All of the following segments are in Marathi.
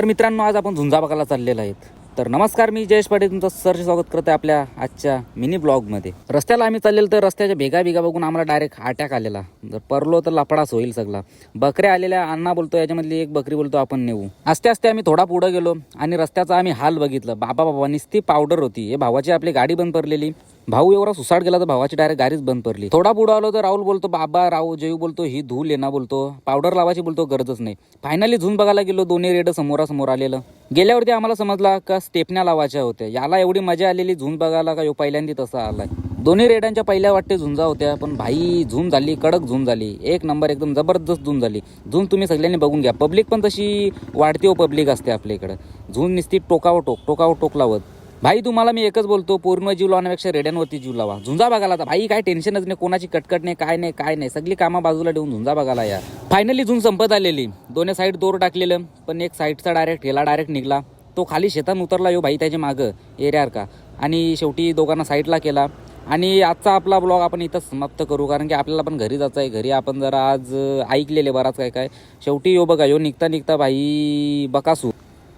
तर मित्रांनो आज आपण झुंजा बघायला चाललेलो आहेत. तर नमस्कार मी जयेश पाटील तुमचं सरचे स्वागत करते आपल्या आजच्या मिनी ब्लॉगमध्ये. रस्त्याला आम्ही चाललेलो तर रस्त्याच्या भेगा भेगा बघून आम्हाला डायरेक्ट अटॅक आलेला. जर परलो तर लफडाच होईल सगळा. बकऱ्या आलेल्या अण्णा बोलतो याच्यामधली एक बकरी बोलतो आपण नेऊ. असते असते आम्ही थोडा पुढे गेलो आणि रस्त्याचा आम्ही हाल बघितलं. बाबा बाबा नुसती पावडर होती. हे भावाची आपली गाडी बंद पडलेली भाऊ एवढा सुसाट गेला तर भावाची डायरेक्ट गाडीच बंद पडली. थोडा पुढं आलो तर राहुल बोलतो बाबा राहू जयू बोलतो ही धूल लेना बोलतो. पावडर लावायची बोलतो गरजच नाही. फायनली झून बघायला गेलो दोन्ही रेड समोरासमोर आलेलं. गेल्यावरती आम्हाला समजला का स्टेपन्या लावायच्या होत्या. याला एवढी मजा आलेली झून बघायला का यो पहिल्यांदा तसा आलाय. दोन्ही रेड्यांच्या पहिल्या वाटते झुंजा होत्या पण भाई झूम झाली कडक झूम झाली. एक नंबर एकदम जबरदस्त झूम झाली. झूम तुम्ही सगळ्यांनी बघून घ्या. पब्लिक पण तशी वाढती हो पब्लिक असते आपल्या इकडं. झूम निसती टोकावं टोक टोकावं टोक लावत. भाई तुम्हाला मी एकच बोलतो पूर्ण जीव लावण्यापेक्षा रेड्यांवरती जीव लावा. झुंजा बघायला आता भाई काय टेन्शनच नाही कोणाची कटकट नाही काय नाही काय नाही. सगळी कामं बाजूला ठेवून झुंजा बघायला यार फायनली झुंज संपत आलेली. दोन्ही साईड दोर टाकलेलं पण एक साईडचा डायरेक्ट हेला डायरेक्ट निघला. तो खाली शेतात उतरला यो भाई त्याच्या मागं एरियार का? आणि शेवटी दोघांना साईडला केला. आणि आजचा आपला ब्लॉग आपण इथंच समाप्त करू कारण की आपल्याला पण घरी जायचं आहे घरी आपण जरा आज ऐकलेले बराच काय काय. शेवटी यो बघा यो निघता निघता भाई बकासू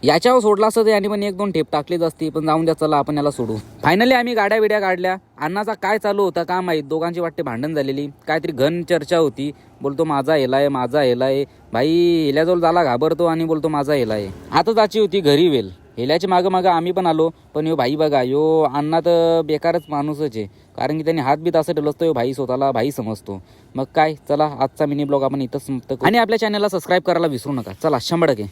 याच्यावर सोडला असतं तर याने पण एक दोन ठेप टाकलीच असती पण जाऊन द्या चला आपण याला सोडू. फायनली आम्ही गाड्या बिड्या काढल्या. अण्णाचा काय चालू होता का माहीत? दोघांची वाटते भांडण झालेली. काहीतरी घन चर्चा होती. बोलतो माझा हेलाय माझा हेलाय भाई हेल्याजवळ झाला घाबरतो आणि बोलतो माझा हेलाय आता जाची होती घरी वेल. हेल्याच्या मागं मागं आम्ही पण आलो. पण यो भाई बघा यो अण्णा तर बेकारच माणूसच आहे. कारण की त्यांनी हात बीत असं ठेवलं असतं यो भाई स्वतःला भाई समजतो. मग काय? चला आजचा मिनी ब्लॉग आपण इथंच समाप्त आणि आपल्या चॅनलला सबस्क्राईब करायला विसरू नका. चला शंभर टक्के.